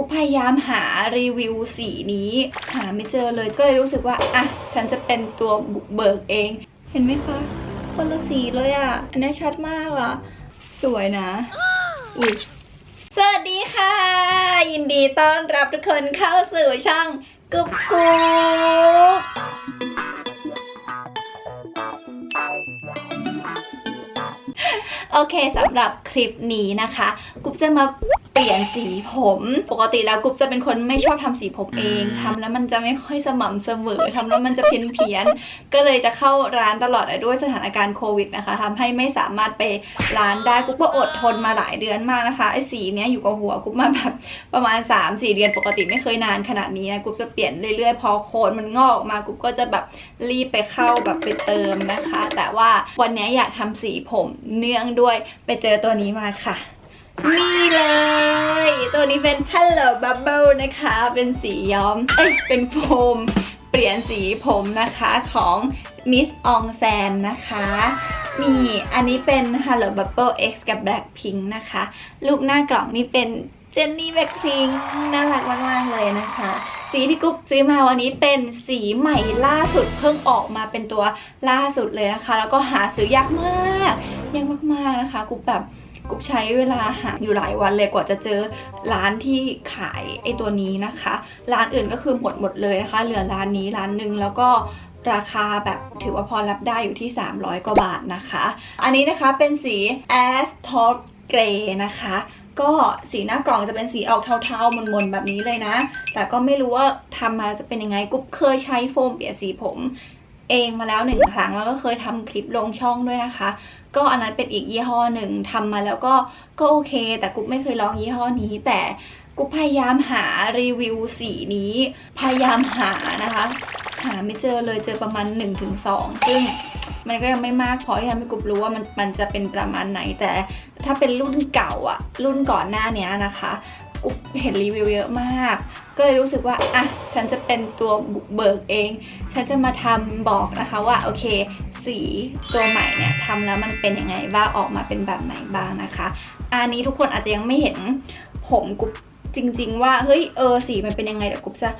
กูพยายามหารีวิวสีนี้ หาไม่เจอเลยก็เลยรู้สึกว่าอะฉันจะเป็นตัวบุกเบิกเอง เห็นไหมคะคนละสีเลยอะ อันนี้ชัดมากอะ สวยนะอุ้ยสวัสดีค่ะ ยินดีต้อนรับทุกคนเข้าสู่ช่องกุ๊บกุ๊บโอเคสำหรับคลิปนี้นะคะ กุ๊บจะมา ปลี่ยนสีผม ปกติแล้วกุ๊บจะเป็นคนไม่ชอบทำสีผมเองทำแล้วมันจะไม่ค่อยสม่ำเสมอทำแล้วมันจะเพี้ยนเพี้ยนๆก็เลยจะเข้าร้านตลอดแต่ด้วยสถานการณ์โควิดนะคะทำให้ไม่สามารถไปร้านได้กุ๊บก็อดทนมาหลายเดือนมากนะคะไอ้สีเนี้ยอยู่กับหัวกุ๊บมาแบบประมาณ 3-4 เดือนปกติไม่เคยนานขนาดนี้นะกุ๊บจะเปลี่ยนเรื่อยๆ พอโคนมันงอกออกมากุ๊บก็จะแบบรีบไปเข้าแบบไปเติมนะคะ แต่ว่าวันนี้อยากทำสีผมเนื่องด้วยไปเจอตัวนี้มาค่ะ นี่เลย ตัวนี้เป็น Hello Bubble นะคะ เป็นสีย้อม เอ้ย เป็นโฟม เปลี่ยนสีผมนะคะของ Miss Ong Sam นะคะนี่ อันนี้เป็น Hello Bubble X กับ Blackpink นะคะ รูปหน้ากล่องนี่เป็นเจนนี่แบ็คพิงน่ารักมากๆเลยนะคะ สีที่กุ๊บซื้อมาวันนี้เป็นสีใหม่ล่าสุดเพิ่งออกมาเป็นตัวล่าสุดเลยนะคะ แล้วก็หาซื้อยากมากยากมากๆนะคะกุ๊บแบบ กุ๊บใช้เวลาหาอยู่หลายวันเลยกว่าจะเจอร้านที่ขายไอตัวนี้นะคะ ร้านอื่นก็คือหมดหมดเลยนะคะ เหลือร้านนี้ร้านหนึ่งแล้วก็ราคาแบบถือว่าพอรับได้อยู่ที่ 300 กว่าบาทนะคะ อันนี้นะคะเป็นสี Ash Top Grey นะคะ ก็สีหน้ากล่องจะเป็นสีออกเทาๆมนๆแบบนี้เลยนะ แต่ก็ไม่รู้ว่าทำมาจะเป็นยังไงกุ๊บเคยใช้โฟมเปียสีผม เองมาแล้วหนึ่งครั้งแล้วก็เคยทำคลิปลงช่องด้วยนะคะ ก็อันนั้นเป็นอีกยี่ห้อหนึ่งทำมาแล้วก็ก็โอเค แต่กุ๊บไม่เคยลองยี่ห้อนี้ แต่กุ๊บพยายามหารีวิวสีนี้ พยายามหานะคะ หาไม่เจอเลยเจอประมาณ 1-2 ซึ่งมันก็ยังไม่มากพอที่ทำให้กุ๊บรู้ว่ามันมันจะเป็นประมาณไหน แต่ถ้าเป็นรุ่นเก่าอะรุ่นก่อนหน้านี้นะคะกุ๊บเห็นรีวิวเยอะมาก ก็เลยรู้สึกว่าอะฉันจะเป็นตัวบุกเบิกเอง ฉันจะมาทำบอกนะคะว่าโอเค สีตัวใหม่เนี่ยทำแล้วมันเป็นยังไงบ้างออกมาเป็นแบบไหนบ้างนะคะ อันนี้ทุกคนอาจจะยังไม่เห็นผมกุ๊บจริง ๆ ว่าเฮ้ยเออสีมันเป็นยังไงเดี๋ยวกุ๊บจะ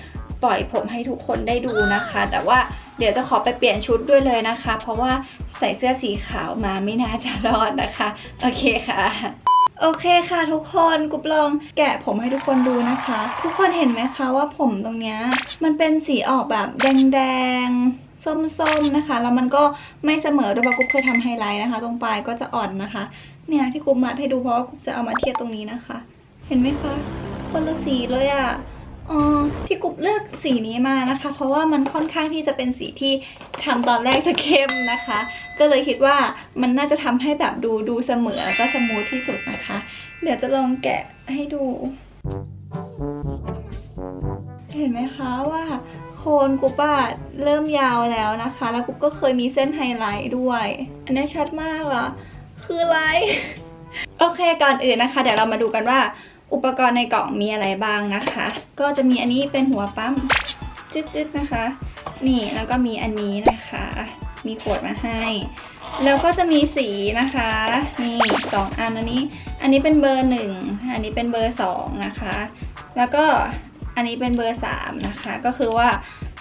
ปล่อยผมให้ทุกคนได้ดูนะคะ แต่ว่าเดี๋ยวจะขอไปเปลี่ยนชุดด้วยเลยนะคะ เพราะว่าใส่เสื้อสีขาวมาไม่น่าจะรอดนะคะ โอเคค่ะ โอเคค่ะทุกคนกุ๊บลองแกะผมให้ทุกคนดูนะคะ ทุกคนเห็นไหมคะว่าผมตรงเนี้ยมันเป็นสีออกแบบแดงๆส้มๆนะคะ แล้วมันก็ไม่เสมอด้วยเพราะกุ๊บเคยทำไฮไลท์นะคะ ตรงปลายก็จะอ่อนนะคะ เนี่ยที่กุ๊บมัดให้ดูเพราะว่ากุ๊บจะเอามาเทียบตรงนี้นะคะ เห็นไหมคะคนละสีเลยอะ่ะ อ๋อที่กุ๊บเลือกสีนี้มานะคะ เพราะว่ามันค่อนข้างที่จะเป็นสีที่ทำตอนแรกจะเข้มนะคะ ก็เลยคิดว่ามันน่าจะทำให้แบบดูดูเสมอแล้วก็สมูทที่สุดนะคะ เดี๋ยวจะลองแกะให้ดู เห็นไหมคะว่าโคนกุ๊บอะเริ่มยาวแล้วนะคะ แล้วกุ๊บก็เคยมีเส้นไฮไลท์ด้วย อันนี้ชัดมากอะคืออะไร โอเคก่อนอื่นนะคะ เดี๋ยวเรามาดูกันว่า อุปกรณ์ในกล่องมีอะไรบ้างนะคะ ก็จะมีอันนี้เป็นหัวปั๊มจึ๊ดๆนะคะ นี่แล้วก็มีอันนี้นะคะ มีขวดมาให้ แล้วก็จะมีสีนะคะนี่สองอันอันนี้ อันนี้เป็นเบอร์หนึ่งอันนี้เป็นเบอร์สองนะคะ แล้วก็อันนี้เป็นเบอร์สามนะคะ ก็คือว่า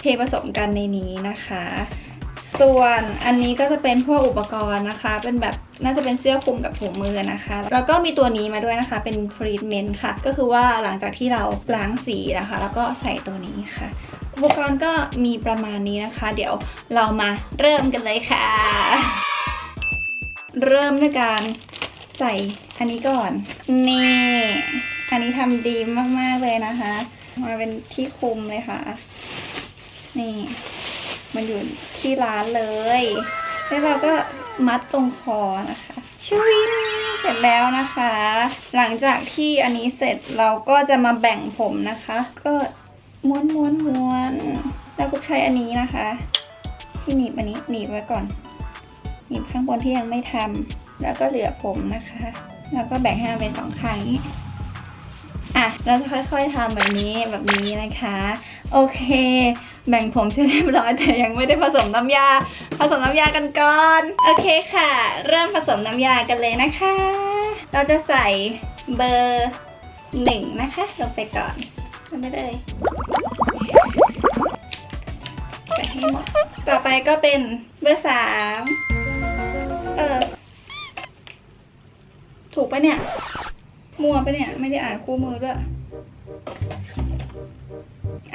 เทผสมกันในนี้นะคะ ส่วนอันนี้ก็จะเป็นพวกอุปกรณ์นะคะ เป็นแบบน่าจะเป็นเสื้อคลุมกับถุงมือนะคะ แล้วก็มีตัวนี้มาด้วยนะคะ เป็นทรีทเมนต์ค่ะ ก็คือว่าหลังจากที่เราล้างสีนะคะ แล้วก็ใส่ตัวนี้ค่ะ อุปกรณ์ก็มีประมาณนี้นะคะ เดี๋ยวเรามาเริ่มกันเลยค่ะ เริ่มด้วยการใส่อันนี้ก่อน นี่ อันนี้ทำดีมากๆเลยนะคะ มาเป็นที่คลุมเลยค่ะ นี่ มันอยู่ที่ร้านเลย แล้วเราก็มัดตรงคอนะคะชวินเสร็จแล้วนะคะ หลังจากที่อันนี้เสร็จเราก็จะมาแบ่งผมนะคะ ก็ม้วนม้วนม้วนแล้วก็ใช้อันนี้นะคะ ที่หนีบอันนี้หนีบไว้ก่อน หนีบข้างบนที่ยังไม่ทำแล้วก็เหลือผมนะคะ แล้วก็แบ่งให้มันเป็นสองข้างอย่างนี้ อะเราจะค่อยๆทำแบบนี้แบบนี้นะคะ โอเค แบ่งผมเสร็จเรียบร้อยแต่ยังไม่ได้ผสมน้ำยา ผสมน้ำยากันก่อน โอเคค่ะ เริ่มผสมน้ำยากันเลยนะคะ เราจะใส่เบอร์หนึ่งนะคะลงไปก่อนลงไปเลยใส่ให้หมดต่อไปก็เป็นเบอร์สามเออถูกปะเนี่ย มัวไปเนี่ย ไม่ได้อ่านคู่มือด้วย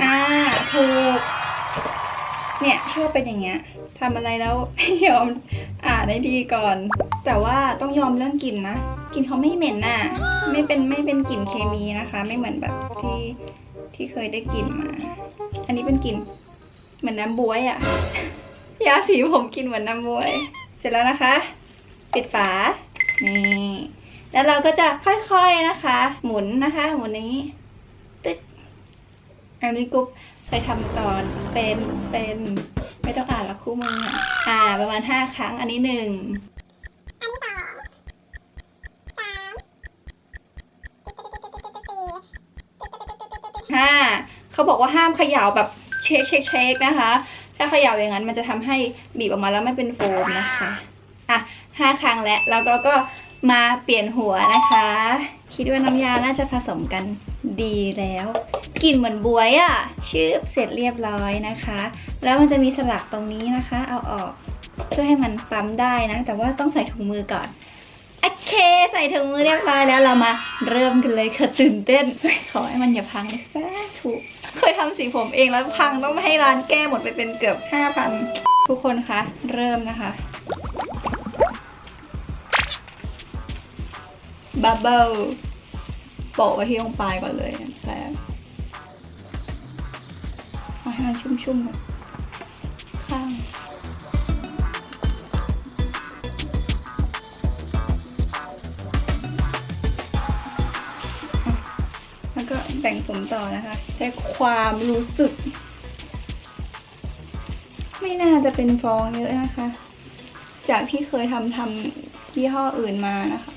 อ่า ถูก เนี่ยชอบเป็นอย่างเงี้ยทำอะไรแล้วไม่ยอมอ่านได้ดีก่อน แต่ว่าต้องยอมเรื่องกลิ่นนะกลิ่นเขาไม่เหม็นน่ะ ไม่เป็นไม่เป็นกลิ่นเคมีนะคะ ไม่เหมือนแบบที่ที่เคยได้กลิ่นมา อันนี้เป็นกลิ่นเหมือนน้ำบวยอะ่ะ ยาสีผมกลินเหมือนน้ำบวย เสร็จแล้วนะคะ ปิดฝา นี่ แล้วเราก็จะค่อยๆนะคะ หมุนนะคะหมุนอย่างนี้ตึ๊ดอันนี้กุ๊บเคยทำตอนเป็นเป็นไม่ต้องอ่านละคู่มืออ่า ประมาณห้าครั้งอันนี้หนึ่งอันนี้สองสามสี่ห้าเขาบอกว่าห้ามเขย่าแบบเช็คเช็คเช็คนะคะ ถ้าเขย่าอย่างนั้นมันจะทำให้บีบออกมาแล้วไม่เป็นโฟมนะคะ อะห้าครั้งแล้วแล้วเราก็ มาเปลี่ยนหัวนะคะ คิดว่าน้ำยาน่าจะผสมกันดีแล้วกลิ่นเหมือนบวยอะ่ะชืบเสร็จเรียบร้อยนะคะ แล้วมันจะมีสลักตรงนี้นะคะ เอาออกเพื่อให้มันปั๊มได้นะ แต่ว่าต้องใส่ถุงมือก่อนโอเค ใส่ถุงมือเรียบร้อยแล้วเรามาเริ่มกันเลยค่ะตื่นเต้นขอให้มันอย่าพังเลยสาธุเคยทำสีผมเองแล้วพังต้องให้ร้านแก้หมดไปเป็นเกือบห้าพันทุกคนคะเริ่มนะคะ บับเบิลโปะไว้ที่ตรงปลายก่อนเลยแล้วเอาให้มันชุ่มๆก่อนข้างแล้วก็แบ่งผมต่อนะคะใช้ความรู้สึก ไม่น่าจะเป็นฟองเยอะนะคะ จากที่เคยทำทำยี่ห้ออื่นมานะคะ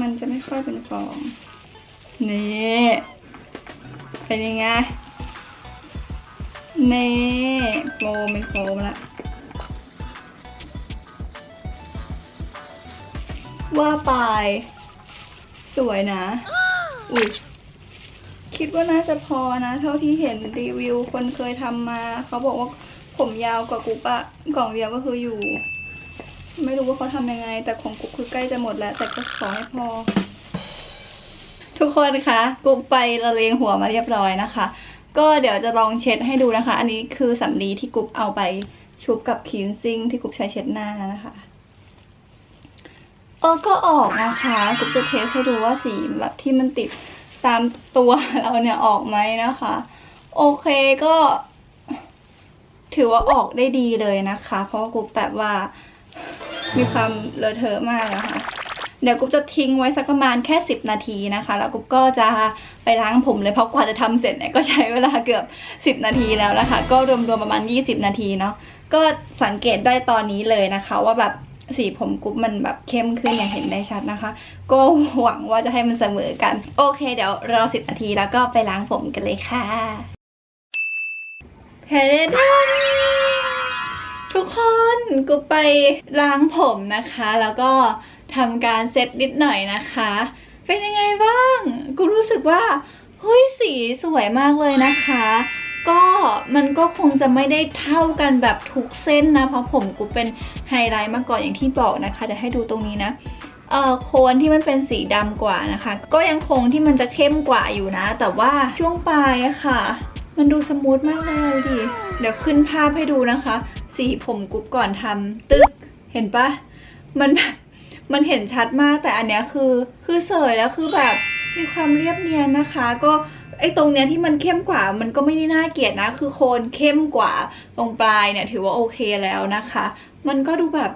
มันจะไม่ค่อยเป็นฟอง นี่เป็นยังไง นี่โฟมเป็นโฟมละว่าไป สวยนะ อุ้ยคิดว่าน่าจะพอนะ เท่าที่เห็นรีวิวคนเคยทำมา เขาบอกว่าผมยาวกว่ากุ๊บอะกล่องเดียวก็คืออยู่ ไม่รู้ว่าเขาทำยังไง แต่ของกุ๊บคือใกล้จะหมดแล้ว แต่ก็ขอให้พอ ทุกคนคะกุ๊บไปละเลงหัวมาเรียบร้อยนะคะ ก็เดี๋ยวจะลองเช็ดให้ดูนะคะ อันนี้คือสำลีที่กุ๊บเอาไปชุบกับคินซิ่งที่กุ๊บใช้เช็ดหน้านะคะเออก็ออกนะคะกุ๊บจะเทสให้ดูว่าสีแบบที่มันติดตามตัวเราเนี่ยออกไหมนะคะ โอเคก็ ถือว่าออกได้ดีเลยนะคะ เพราะกุ๊บแบบว่า มีความเลอะเทอะมากนะค่ะ เดี๋ยวกุ๊บจะทิ้งไว้สักประมาณแค่ 10 นาทีนะคะ แล้วกุ๊บก็จะไปล้างผมเลยเพราะกว่าจะทำเสร็จเนี่ยก็ใช้เวลาเกือบ 10 นาทีแล้วนะคะ ก็รวมๆประมาณ 20 นาทีเนาะก็สังเกตได้ตอนนี้เลยนะคะ ว่าแบบสีผมกุ๊บมันแบบเข้มขึ้นอย่างเห็นได้ชัดนะคะ ก็หวังว่าจะให้มันเสมอกัน โอเค เดี๋ยวรอสิบนาทีแล้วก็ไปล้างผมกันเลยค่ะเฮ้ย ทุกคนกุ๊บไปล้างผมนะคะ แล้วก็ทำการเซตนิดหน่อยนะคะ เป็นยังไงบ้าง กูรู้สึกว่าเฮ้ยสีสวยมากเลยนะคะ ก็มันก็คงจะไม่ได้เท่ากันแบบทุกเส้นนะ เพราะผมกูเป็นไฮไลท์มาก่อนอย่างที่บอกนะคะเดี๋ยวให้ดูตรงนี้นะเอ่อโคนที่มันเป็นสีดำกว่านะคะ ก็ยังคงที่มันจะเข้มกว่าอยู่นะ แต่ว่าช่วงปลายอะค่ะ มันดูสมูทมากเลยดิเดี๋ยวขึ้นภาพให้ดูนะคะ สีผมกรุ๊ปก่อนทำตึกเห็นปะมันมันเห็นชัดมากแต่อันเนี้ยคือ คือเสยแล้วคือแบบมีความเรียบเนียนนะคะ ก็ไอ้ตรงเนี้ยที่มันเข้มกว่า มันก็ไม่ได้น่าเกลียดนะ คือโคนเข้มกว่าตรงปลายเนี่ย ถือว่าโอเคแล้วนะคะ มันก็ดูแบบ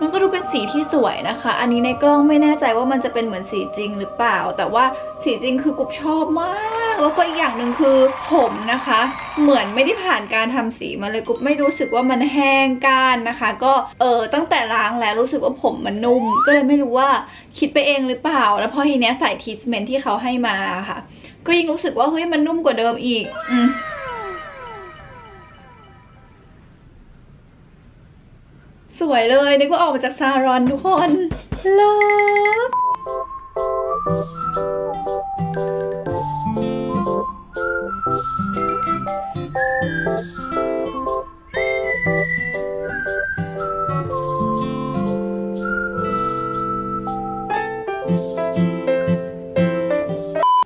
มันก็ดูเป็นสีที่สวยนะคะ อันนี้ในกล้องไม่แน่ใจว่ามันจะเป็นเหมือนสีจริงหรือเปล่า แต่ว่าสีจริงคือกุบชอบมาก แล้วก็อีกอย่างหนึ่งคือผมนะคะ เหมือนไม่ได้ผ่านการทำสีมาเลยกุบไม่รู้สึกว่ามันแห้งก้านนะคะ ก็เออตั้งแต่ล้างแล้วรู้สึกว่าผมมันนุ่ม ก็เลยไม่รู้ว่าคิดไปเองหรือเปล่า แล้วพอทีเนี้ยใส่ทีสเมนที่เขาให้มาค่ะ ก็ยิ่งรู้สึกว่าเฮ้ยมันนุ่มกว่าเดิมอีก อืม สวยเลยนึกว่าออกมาจากซารอนทุกคนเลิฟ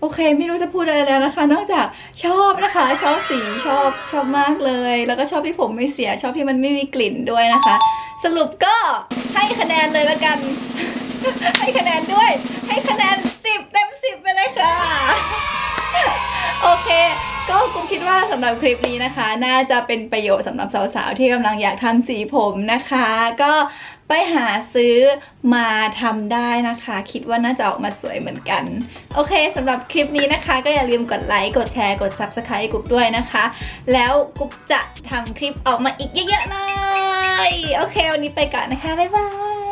โอเคไม่รู้จะพูดอะไรแล้วนะคะ นอกจากชอบนะคะ ชอบสีชอบชอบมากเลย แล้วก็ชอบที่ผมไม่เสีย ชอบที่มันไม่มีกลิ่นด้วยนะคะ สรุปก็ให้คะแนนเลยละกัน ให้คะแนนด้วย ให้คะแนนสิบเต็มสิบไปเลยค่ะ โอเค ก็กุ๊กคิดว่าสำหรับคลิปนี้นะคะ น่าจะเป็นประโยชน์สำหรับสาวๆ ที่กำลังอยากทำสีผมนะคะ ก็ไปหาซื้อมาทำได้นะคะ คิดว่าน่าจะออกมาสวยเหมือนกัน โอเคสำหรับคลิปนี้นะคะ ก็อย่าลืมกดไลค์ กดแชร์ กด Subscribe กุ๊บด้วยนะคะ แล้วกุ๊บจะทำคลิปออกมาอีกเยอะๆเลย โอเค วันนี้ไปก่อนนะคะ บ๊ายบาย